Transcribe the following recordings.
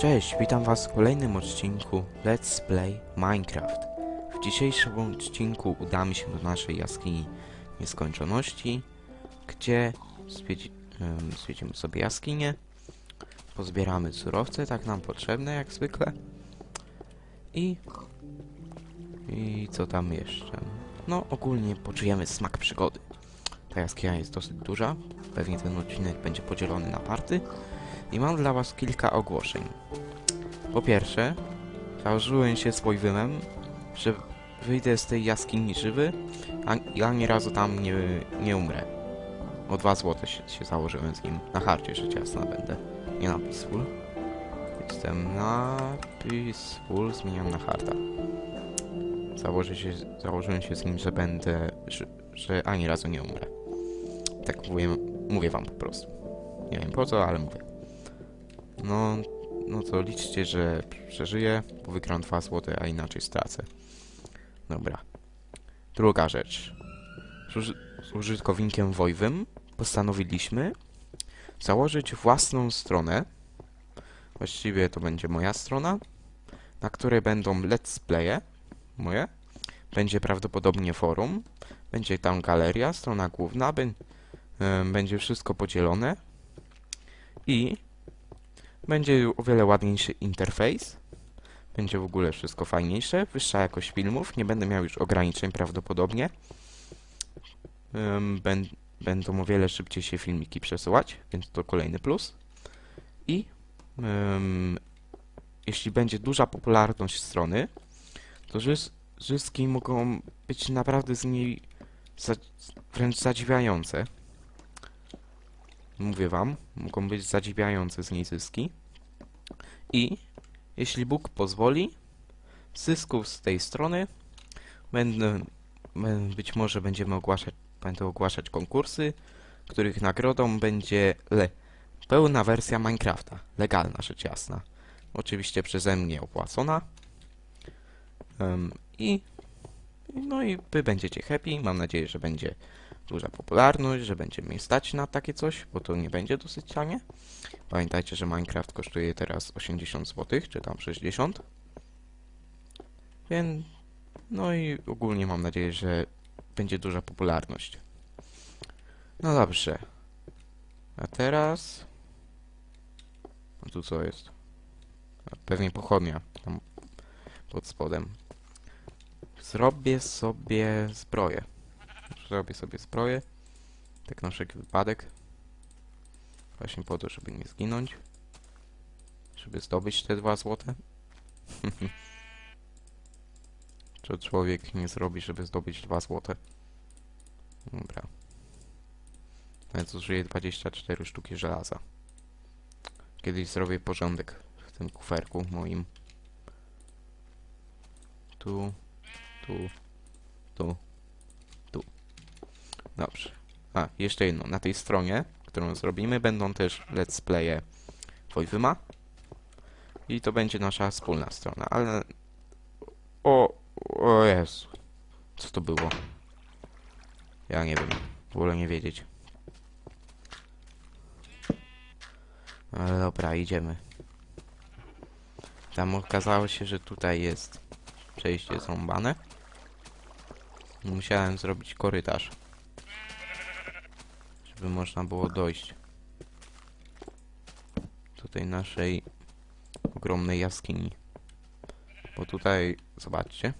Cześć, witam was w kolejnym odcinku Let's Play Minecraft. W dzisiejszym odcinku udamy się do naszej jaskini nieskończoności, gdzie zwiedzi, em, zwiedzimy sobie jaskinię, pozbieramy surowce, tak nam potrzebne jak zwykle i... i co tam jeszcze? No ogólnie poczujemy smak przygody. Ta jaskinia jest dosyć duża, pewnie ten odcinek będzie podzielony na party i mam dla was kilka ogłoszeń. Po pierwsze, założyłem się z Wojwymem, że wyjdę z tej jaskini żywy, a ani razu tam nie, nie umrę. O 2 złote się, się założyłem z nim. Na harcie rzecz jasna będę. Nie na peaceful. Jestem na peaceful, zmieniam na harta. Założę się, założyłem się z nim, że będę, że, że ani razu nie umrę. Tak mówię, mówię wam po prostu. Nie wiem po co, ale mówię. No, no to liczcie, że przeżyję, bo wygram 2 złote, a inaczej stracę. Dobra. Druga rzecz. Z, uży z użytkownikiem Wojwym postanowiliśmy założyć własną stronę. Właściwie to będzie moja strona, na której będą let's playe moje. Będzie prawdopodobnie forum. Będzie tam galeria, strona główna. Będzie wszystko podzielone. I będzie o wiele ładniejszy interfejs. Będzie w ogóle wszystko fajniejsze. Wyższa jakość filmów. Nie będę miał już ograniczeń prawdopodobnie. Będą o wiele szybciej się filmiki przesyłać, więc to kolejny plus. I ym, jeśli będzie duża popularność strony, to zyski mogą być naprawdę z niej za- wręcz zadziwiające. Mówię wam, mogą być zadziwiające z niej zyski. I jeśli Bóg pozwoli, zysków z tej strony będę, bę- być może będziemy ogłaszać, będę ogłaszać konkursy, których nagrodą będzie le, pełna wersja Minecrafta, legalna rzecz jasna. Oczywiście przeze mnie opłacona. Em, I no i wy będziecie happy. Mam nadzieję, że będzie duża popularność, że będzie mnie stać na takie coś, bo to nie będzie dosyć tanie. Pamiętajcie, że Minecraft kosztuje teraz 80 zł, czy tam 60. Więc, no i ogólnie mam nadzieję, że będzie duża popularność. No dobrze. A teraz... A tu co jest? Pewnie pochodnia, tam pod spodem. Zrobię sobie zbroję. Zrobię sobie zbroję. Tak na wszelki wypadek. Właśnie po to, żeby nie zginąć. Żeby zdobyć te dwa złote. Co człowiek nie zrobi, żeby zdobyć dwa złote? Dobra. Nawet zużyję 24 sztuki żelaza. Kiedyś zrobię porządek w tym kuferku moim. Tu, tu, tu, tu. Dobrze. A, jeszcze jedno. Na tej stronie, którą zrobimy, będą też let's playe Wojwyma. I to będzie nasza wspólna strona, ale... O, o Jezu. Co to było? Ja nie wiem. Wolę nie wiedzieć. Ale dobra, idziemy. Tam okazało się, że tutaj jest przejście zrąbane. Musiałem zrobić korytarz. Żeby można było dojść do tej naszej ogromnej jaskini. Bo tutaj, zobaczcie.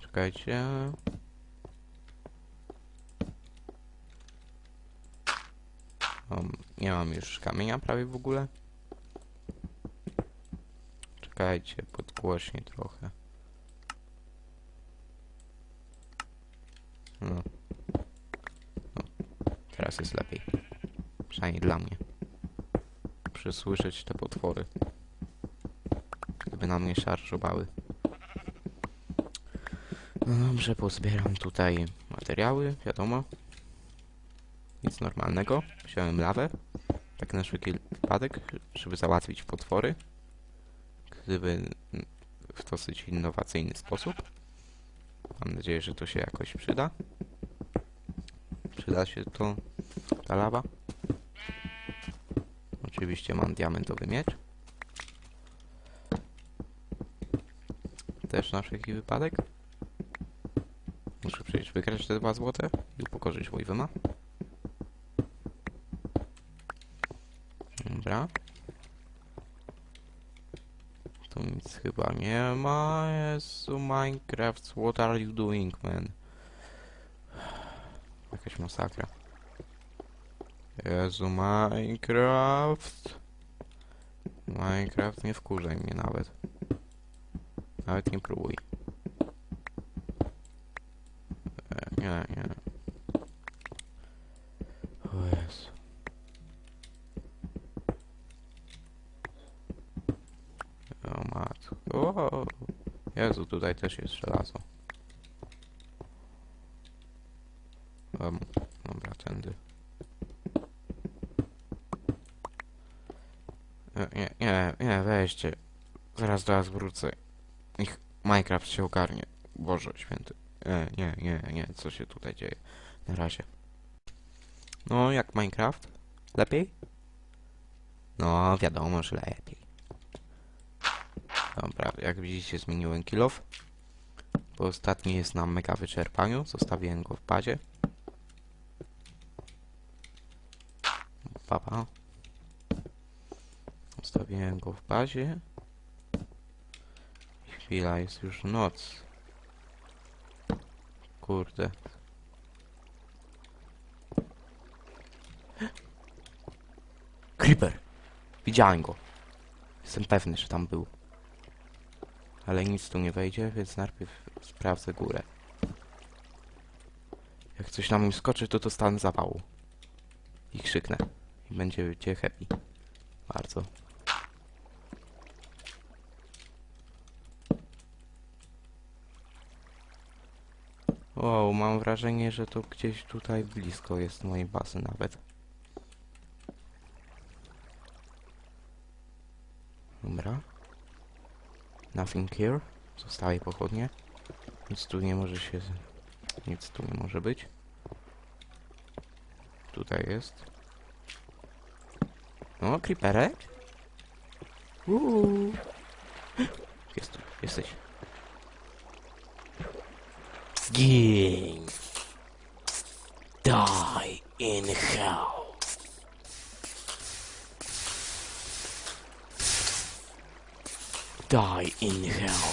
Czekajcie. Nie mam już kamienia prawie w ogóle. Czekajcie, podgłośnie trochę. No. no. Teraz jest lepiej. Przynajmniej dla mnie. Muszę słyszeć te potwory. Gdyby na mnie szarżowały. No dobrze, pozbieram tutaj materiały, wiadomo. Nic normalnego. Wziąłem lawę. Tak na wszelki wypadek, żeby załatwić potwory. Gdyby w dosyć innowacyjny sposób. Mam nadzieję, że to się jakoś przyda. Przyda się to ta lawa. Oczywiście mam diamentowy miecz. Też na wszelki wypadek. Muszę przecież wygrać te dwa złote i upokorzyć Wojwyma. Dobra. Tu nic chyba nie ma. Jezu, Minecraft, what are you doing, man? Jakaś masakra. Jezu, Minecraft. Minecraft, nie wkurzaj mnie nawet. Nawet nie próbuj. E, Nie, nie. O Jezu. O matko. O, Jezu, tutaj też jest żelazo. Um, dobra, tędy. Nie, nie, nie, nie, weźcie. Zaraz do wrócę. Ich Minecraft się ogarnie. Boże święty. Nie, nie, nie, nie, co się tutaj dzieje? Na razie. No, jak Minecraft? Lepiej? No, wiadomo, że lepiej. Dobra, jak widzicie zmieniłem kill off. Bo ostatni jest na mega wyczerpaniu. Zostawiłem go w bazie. Papa. Zostawiłem go w bazie. I chwila, jest już noc. Kurde. Creeper! Widziałem go. Jestem pewny, że tam był. Ale nic tu nie wejdzie, więc najpierw sprawdzę górę. Jak coś na mnie skoczy, to dostanę zapału. I krzyknę. I będziecie happy. Bardzo. Wow, mam wrażenie, że to gdzieś tutaj blisko jest mojej bazy nawet. Dobra. Nothing here. Zostaje pochodnie. Nic tu nie może się... Nic tu nie może być. Tutaj jest. No, creeperek? Uuu. Jest tu, jesteś. Zgin. Die in hell. Die in hell.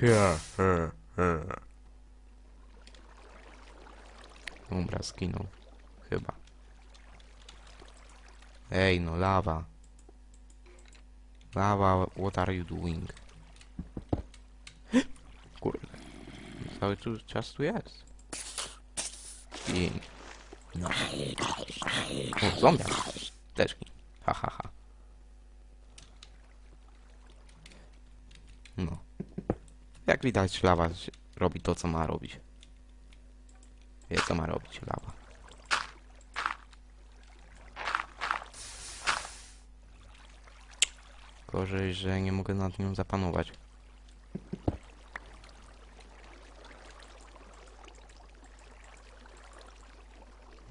Here, here, here. Dobra, skinął. Chyba. Ej, no lawa. Lawa, what are you doing? Kurde. Cały tu czas tu jest. I... O, zombie. Też. Ha, ha, ha. No. Jak widać, lawa robi to, co ma robić. Wie, co ma robić lawa. Gorzej, że nie mogę nad nią zapanować.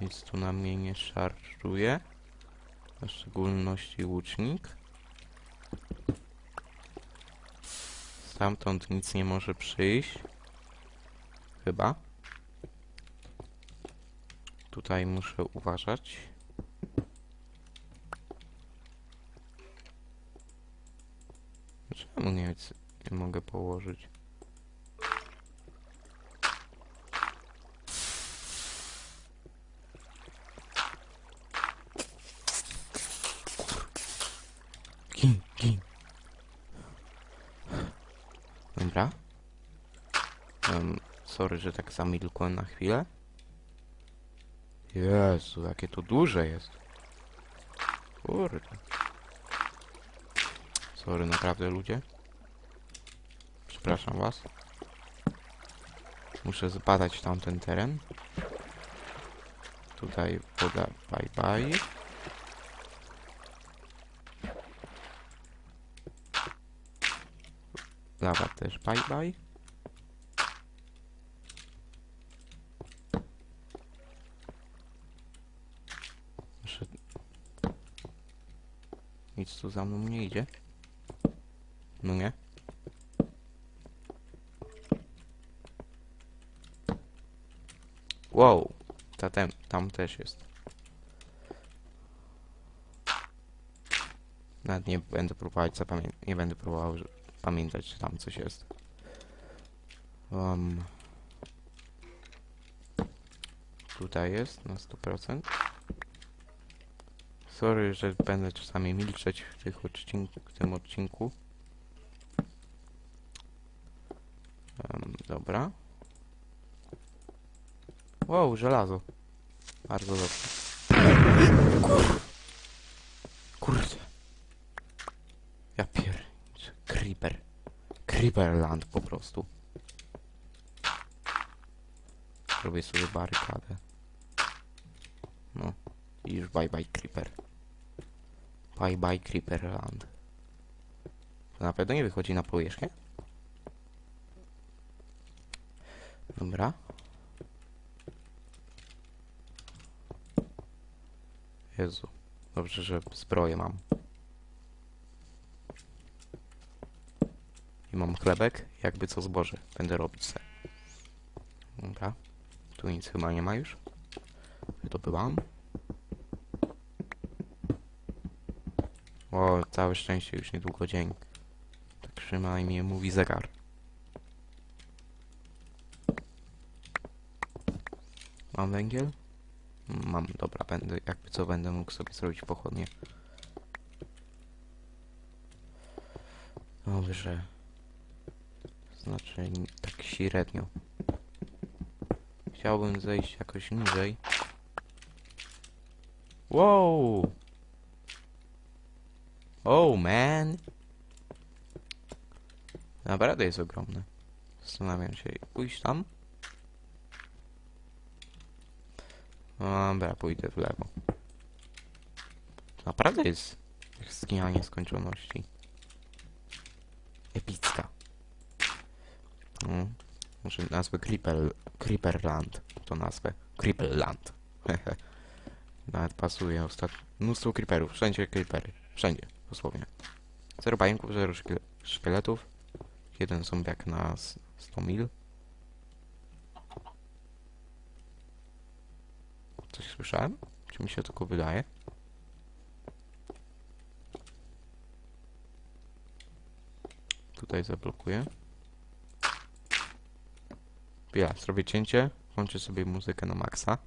Nic tu na mnie nie szarżuje. W szczególności łucznik. Stamtąd nic nie może przyjść. Chyba. Tutaj muszę uważać. Czemu nie, nie mogę położyć? Um, sorry, że tak zamilkłem na chwilę. Jezu, jakie to duże jest. Kurde. Sorry, naprawdę ludzie. Przepraszam was. Muszę zbadać tamten teren. Tutaj woda bye bye. Lawa też bye bye. Nic tu za mną nie idzie. No nie? Wow, ta tem, tam też jest. Nawet nie będę próbować zapamiętać, nie będę próbował pamiętać, czy tam coś jest. Um, tutaj jest na 100%. Sorry, że będę czasami milczeć w, tych odcink w tym odcinku. Em, dobra. Wow, żelazo. Bardzo dobrze. Kurde. Ja pier... Creeper. Creeperland po prostu. Robię sobie barykadę. I już bye bye Creeper. Bye bye Creeperland. To na pewno nie wychodzi na powierzchnię? Dobra. Jezu. Dobrze, że zbroję mam. I mam chlebek, jakby co zboże. Będę robić se. Dobra. Tu nic chyba nie ma już. Wydobywam. O, całe szczęście, już niedługo dzień. Tak przynajmniej mówi zegar. Mam węgiel? Mam, dobra, będę, jakby co, będę mógł sobie zrobić pochodnie. Dobrze. Znaczy, tak średnio. Chciałbym zejść jakoś niżej. Wow! Oh man! Naprawdę jest ogromny. Zastanawiam się, pójść tam? Dobra, pójdę w lewo. Naprawdę jest jaskinia nieskończoności. Epicka. Mm. Może nazwę Creeper, Creeperland. To nazwę. Creeperland. Nawet pasuje ostatnio. Mnóstwo creeperów. Wszędzie creepery. Wszędzie. Dosłownie. Zero pająków, zero szkiel szkieletów. Jeden zombiak na s- 100 mil. Coś słyszałem? Czy mi się tylko wydaje? Tutaj zablokuję. Ja zrobię cięcie. Włączę sobie muzykę na maksa.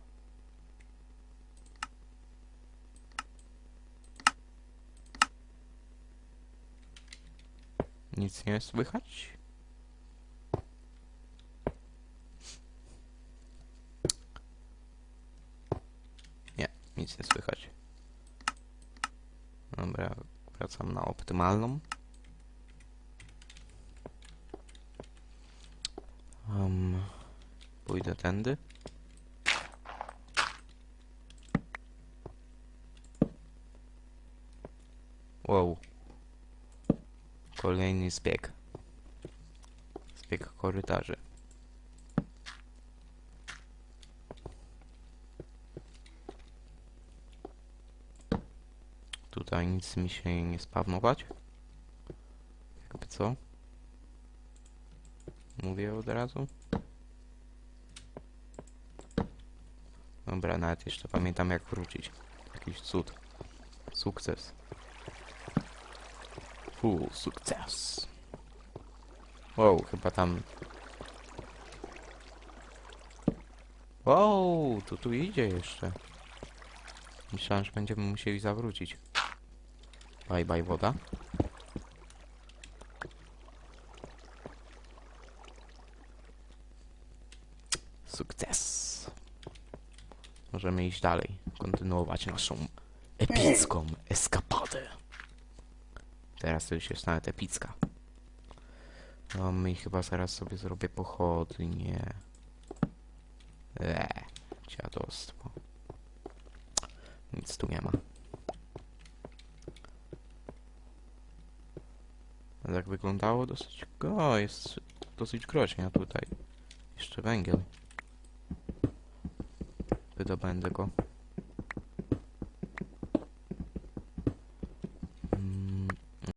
Nic nie słychać? Nie, nic nie słychać. Dobra, wracam na optymalną. Um, pójdę tędy. Wow. Kolejny zbieg. Zbieg korytarzy. Tutaj nic mi się nie spawnować. Jakby co? Mówię od razu. Dobra, nawet jeszcze pamiętam jak wrócić. Jakiś cud. Sukces. Full sukces. Wow, chyba tam... Wow, to tu idzie jeszcze. Myślałem, że będziemy musieli zawrócić. Bye bye woda. Sukces. Możemy iść dalej, kontynuować naszą epicką eskapadę. Teraz to już jest nawet epicka. No my chyba zaraz sobie zrobię pochodnie. Eee, dziadostwo. Nic tu nie ma. Jak wyglądało dosyć... O, jest dosyć groźnie tutaj. Jeszcze węgiel. Wydobędę go.